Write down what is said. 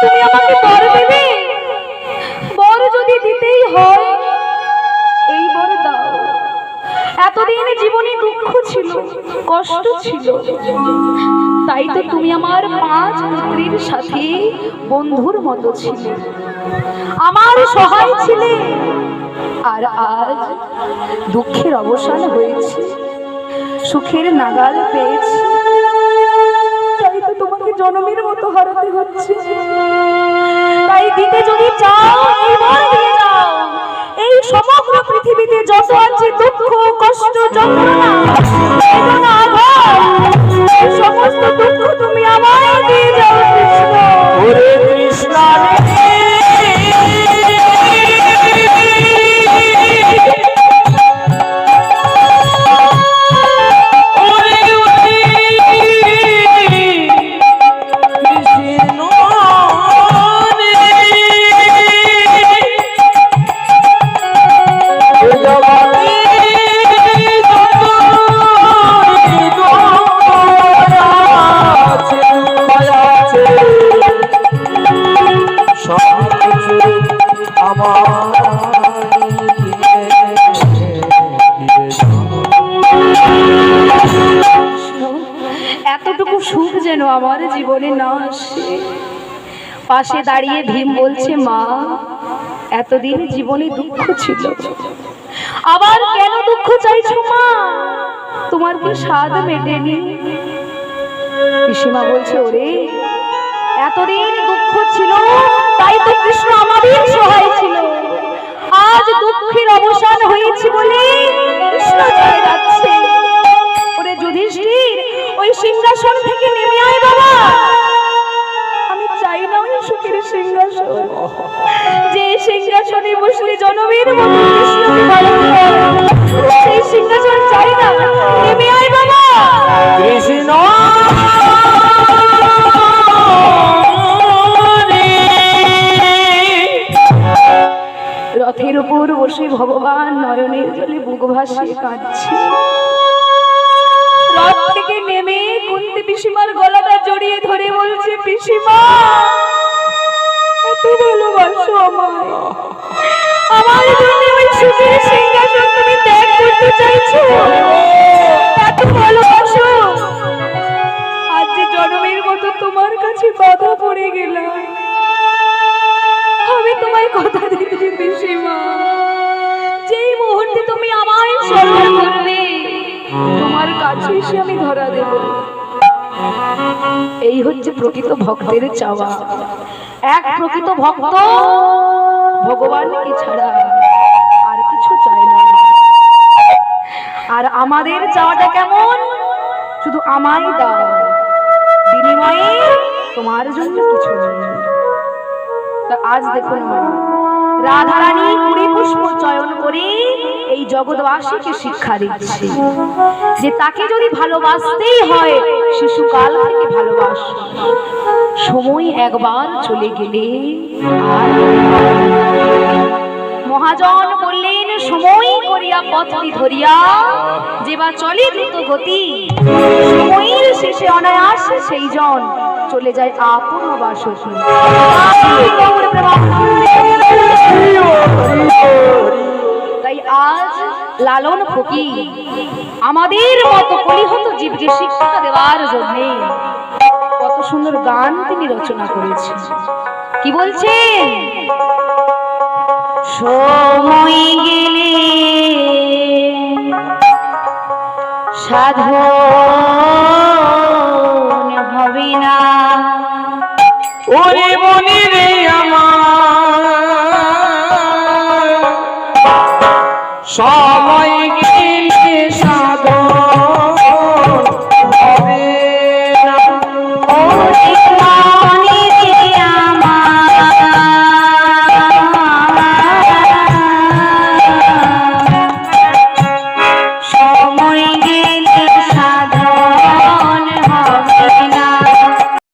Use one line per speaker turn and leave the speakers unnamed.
তুমি আমাকে বর দেবে? বর যদি দিতেই হয়, এই বর দাও। এতদিন জীবনে দুঃখ ছিল, কষ্ট ছিল। তাই তো তুমি আমার পাঁচ পুত্রীর সাথে বন্ধুর মতো ছিলে। আমার সহায় ছিলে। আর আজ দুঃখের অবসান হয়েছে। সুখের নাগাল পেয়েছি। জনমের মতো হারাতে হচ্ছে। তাই দিতে যদি চাও এইবার দিয়ে দাও এই সমগ্র পৃথিবীতে যত আছে দুঃখ, কষ্ট, যন্ত্রণা এতটুকু সুখ যেন আমার জীবনে না পাশে দাঁড়িয়ে ভীম বলছে, মা, এতদিন জীবনে দুঃখ ছিল। আবার কেন দুঃখ চাইছো, মা? তোমার কি স্বাদ মেটেনি? পিসিমা বলছে, ওরে, এতদিন দুঃখ ছিল, তাই তো কৃষ্ণ আমাদের সহায় আজ দুঃখের অবসান হয়েছে বলে কৃষ্ণ চলে যাচ্ছে ভগবান নয়নের জলে বুক ভাসিয়ে কাঁদছে। থেকে নেমে কুন্তি পিসিমার গলাটা জড়িয়ে ধরে বলছে, পিসিমা, এত ভালোবাসো আমার জন্য ওই সুখের সিংহাসন তুমি ত্যাগ করতে চাইছো? এসে আমি ধরা দেব। এই হচ্ছে প্রকৃত ভক্তের চাওয়া। এক প্রকৃত ভক্ত ভগবানকে ছাড়া আর কিছু চায় না। আর আমাদের চাওয়াটা কেমন? শুধু আমায় দাও। বিনিময়ে তোমার জন্য কিছু। আজ দেখুন রাধারানী কুড়ি পুষ্প চয়ন করে এই জগৎবাসীকে শিক্ষা দিচ্ছে। যে তাকে যদি ভালোবাসতেই হয়, শিশুকাল থেকে ভালোবাস। সময় একবার চলে গেলে মহাজন বললেন, সময় করিয়া পথটি ধরিয়া যেবা চলে দ্রুত গতি। সময়ের শেষে অনায়াসে সেই জন চলে যায় আপন তাই আজ লালন ফকি আমাদের মতো কলিহত জীবকে শিক্ষা দেওয়ার জন্য কত সুন্দর গান তিনি রচনা করেছেন। কি বলছেন? সময় গেলে সাধন হবে না।
সময়